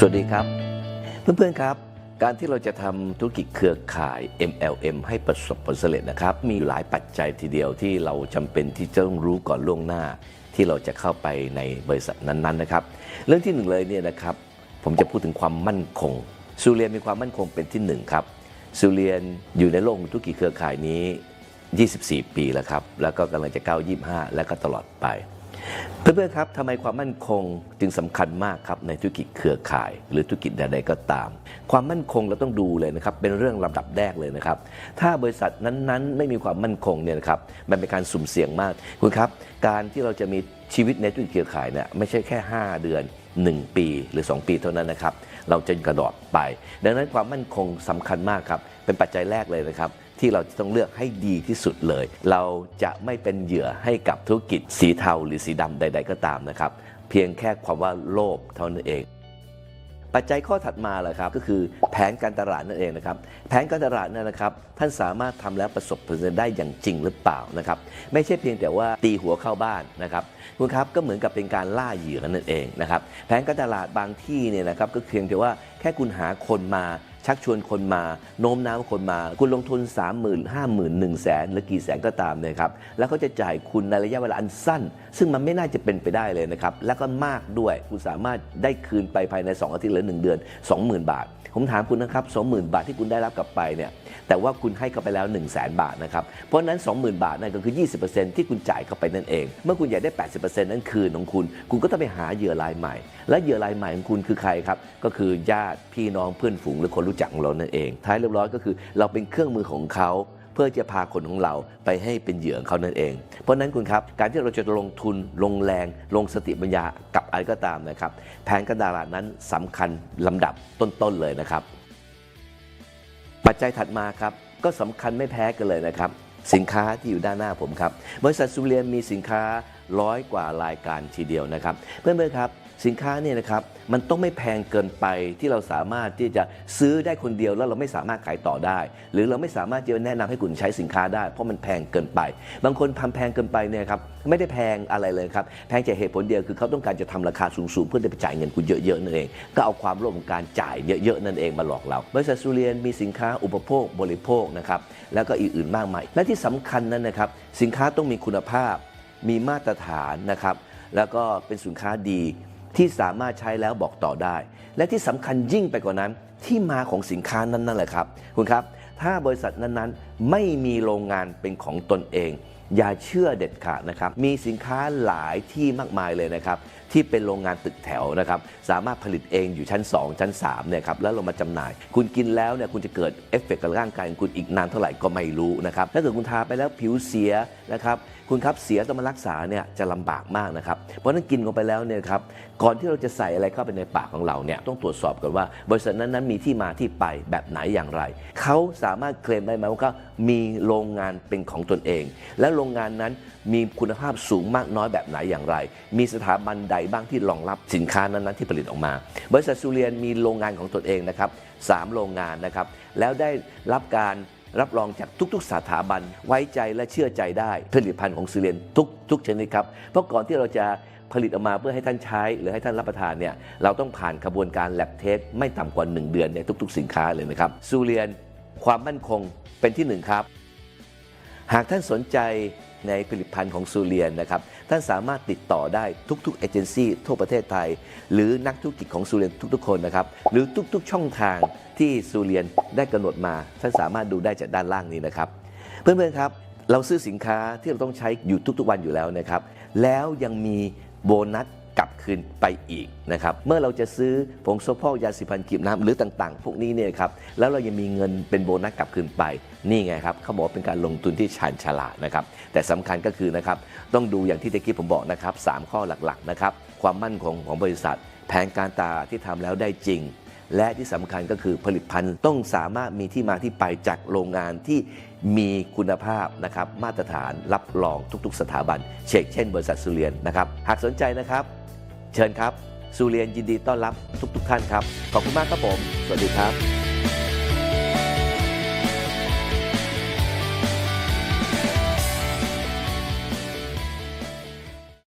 สวัสดีครับ เพื่อนๆครับ การที่เราจะทำธุรกิจเครือข่าย MLM ให้ประสบผลสำเร็จนะครับ มีหลายปัจจัยทีเดียวที่เราจำเป็นที่จะต้องรู้ก่อนล่วงหน้า ที่เราจะเข้าไปในบริษัทนั้นๆนะครับ เรื่องที่หนึ่งเลยเนี่ยนะครับ ผมจะพูดถึงความมั่นคงซูเรียนมีความมั่นคงเป็นที่หนึ่งครับซูเรียนอยู่ในโลกธุรกิจเครือข่ายนี้ 24 ปีแล้วครับแล้วก็กำลังจะก้าว25 และก็ตลอดไป เพื่อนๆครับทำไมความมั่นคงจึงสำคัญมากครับในธุรกิจเครือข่าย หรือธุรกิจใดๆก็ตาม ความมั่นคงเราต้องดูเลยนะครับเป็นเรื่องลำดับแรกเลยนะครับ ถ้าบริษัทนั้นๆ ไม่มีความมั่นคงเนี่ยนะครับมันเป็นการสุ่มเสี่ยงมากคุณครับ การที่เราจะมีชีวิตในธุรกิจเครือข่ายเนี่ยไม่ใช่แค่ 5 เดือน 1 ปีหรือ 2 ปีเท่านั้นนะครับ เราจะกระโดดไป ดังนั้นความมั่นคงสำคัญมากครับเป็นปัจจัยแรกเลยนะครับ ที่เราจะต้องเลือกให้ดีที่สุดเลย เราจะไม่เป็นเหยื่อให้กับธุรกิจสีเทาหรือสีดำใด ๆ ก็ตามนะครับ เพียงแค่ความว่าโลภเท่านั้นเอง ปัจจัยข้อถัดมาแหละครับก็คือแผนการตลาดนั่นเองนะครับ แผนการตลาดนั่นนะครับ ท่านสามารถทำแล้วประสบผลสำเร็จได้อย่างจริงหรือเปล่านะครับ ไม่ใช่เพียงแต่ว่าตีหัวเข้าบ้านนะครับคุณครับก็เหมือนกับเป็นการล่าเหยื่อนั่นเองนะครับ แผนการตลาดบางที่เนี่ยนะครับก็เพียงแต่ว่าแค่คุณหาคนมา ชักชวนคนมาโน้มน้าวคนมา คุณลงทุน 3 0 0 0 0 5 0 0 0 0 1แสนหรือกี่แสนก็ตามเนยครับแล้วเขาจะจ่ายคุณในระยะเวลาอันสั้น ซึ่งมันไม่น่าจะเป็นไปได้เลยนะครับ แล้วก็มากด้วยคุณสามารถได้คืนไปภายใน 2 อาทิตย์หรือ 1 เดือน 20,000 บาท ผมถามคุณนะครับ 20,000 บาทที่คุณได้รับกลับไปเนี่ยแต่ว่าคุณให้เขาไปแล้ว 1 0 0 0 0แบาทนะครับเพราะฉะนั้น 20,000 บาทนั่นก็คือ 20%ที่คุณจ่ายเข้าไปนั่นเอง เมื่อคุณอยากได้ 80%นั้นคืนของคุณ คุณก็ต้องไปหาเหยื่อรายใหม่ และเหยื่อรายใหม่ของคุณคือใครครับก็คือญาติพี่น้องเพื่อนฝูงหรือคนรู้จักของเรานั่นเอง ท้ายเรียบร้อยก็คือ เราเป็นเครื่องมือของเขาเพื่อจะพาคนของเราไปให้เป็นเหยื่อของเขานั่นเอง เพราะนั้นคุณครับ การที่เราจะลงทุนลงแรง ลงสติปัญญากับอะไรก็ตามนะครับ แผนการตลาดนั้นสำคัญลำดับต้นๆเลยนะครับ ปัจจัยถัดมาครับก็สำคัญไม่แพ้กันเลยนะครับ สินค้าที่อยู่ด้านหน้าผมครับบริษัทซูเรียนมีสินค้าร้อยกว่ารายการทีเดียวนะครับ เพื่อนๆครับ สินค้าเนี่ยนะครับมันต้องไม่แพงเกินไปที่เราสามารถที่จะซื้อได้คนเดียวแล้วเราไม่สามารถขายต่อได้ หรือเราไม่สามารถจะแนะนำให้คุณใช้สินค้าได้ เพราะมันแพงเกินไป บางคนทำแพงเกินไปเนี่ยครับไม่ได้แพงอะไรเลยครับแพงจากเหตุผลเดียวคือเขาต้องการจะทำราคาสูงๆเพื่อจะไปจ่ายเงินคุณเยอะๆนั่นเอง ก็เอาความโลภของการจ่ายเยอะๆนั่นเองมาหลอกเราบริษัทซูเรียนมีสินค้าอุปโภคบริโภคนะครับแล้วก็อื่นๆมากมายและที่สำคัญนั้นนะครับสินค้าต้องมีคุณภาพมีมาตรฐานนะครับแล้วก็เป็นสินค้าดี ที่สามารถใช้แล้วบอกต่อได้ และที่สำคัญยิ่งไปกว่านั้น ที่มาของสินค้านั้นนั่นแหละครับ คุณครับ ถ้าบริษัทนั้นๆ ไม่มีโรงงานเป็นของตนเอง อย่าเชื่อเด็ดขาดนะครับ มีสินค้าหลายที่มากมายเลยนะครับ ที่เป็นโรงงานตึกแถวนะครับ สามารถผลิตเองอยู่ชั้น 2 ชั้น3เนี่ยครับแล้วเรามาจำหน่าย คุณกินแล้วเนี่ยคุณจะเกิดเอฟเฟกต์กับร่างกายของคุณอีกนานเท่าไหร่ก็ไม่รู้นะครับถ้าเกิดคุณทาไปแล้วผิวเสียนะครับ คุณครับเสียต้องมารักษาเนี่ยจะลำบากมากนะครับ เพราะนั้นกินลงไปแล้วเนี่ยครับก่อนที่เราจะใส่อะไรเข้าไปในปากของเราเนี่ยต้องตรวจสอบก่อนว่า บริษัทนั้นนั้นมีที่มาที่ไปแบบไหนอย่างไร เขาสามารถเคลมได้ไหมว่าเขามีโรงงานเป็นของตนเอง และโรงงานนั้นมีคุณภาพสูงมากน้อยแบบไหนอย่างไร มีสถาบันใดบ้างที่รองรับสินค้านั้นๆที่ผลิตออกมา บริษัทซูเรียนมีโรงงานของตนเองนะครับสามโรงงานนะครับแล้วได้รับการ รับรองจากทุกๆสถาบันไว้ใจและเชื่อใจได้ ผลิตภัณฑ์ของซีเรียนทุกทุกชนิดครับ เพราะก่อนที่เราจะผลิตออกมาเพื่อให้ท่านใช้ หรือให้ท่านรับประทานเนี่ยเราต้องผ่านกระบวนการแลบเทสไม่ต่ำกว่า 1 เดือนในทุก ๆ สินค้าเลยนะครับซูเรียนความมั่นคงเป็นที่หนึ่งครับ หากท่านสนใจในผลิตภัณฑ์ของซูเรียนนะครับ ท่านสามารถติดต่อได้ทุกๆเอเจนซี่ทั่วประเทศไทย หรือนักธุรกิจของซูเรียนทุกๆคนนะครับ หรือทุกๆช่องทางที่ซูเรียนได้กำหนดมา ท่านสามารถดูได้จากด้านล่างนี้นะครับ เพื่อนๆครับ เราซื้อสินค้าที่เราต้องใช้อยู่ทุกๆวันอยู่แล้วนะครับ แล้วยังมีโบนัส กลับคืนไปอีกนะครับเมื่อเราจะซื้อผงโซพอกยาสีฟันกลีบน้ำหรือต่างๆ พวกนี้เนี่ยครับแล้วเรายังมีเงินเป็นโบนัสกลับคืนไปนี่ไงครับเขาบอกเป็นการลงทุนที่ชาญฉลาดนะครับแต่สำคัญก็คือนะครับต้องดูอย่างที่ตะกี้ผมบอกนะครับสามข้อหลักๆนะครับความมั่นคงของบริษัท แผนการตลาดที่ทำแล้วได้จริง และที่สำคัญก็คือผลิตภัณฑ์ต้องสามารถมีที่มาที่ไปจากโรงงานที่มีคุณภาพนะครับมาตรฐานรับรองทุก ๆ สถาบัน เช่นเช่น บริษัทสุเรียนนะครับ หากสนใจนะครับ เชิญครับสุเรียนยินดีต้อนรับทุก ๆ ท่านครับ ขอบคุณมากครับผม สวัสดีครับ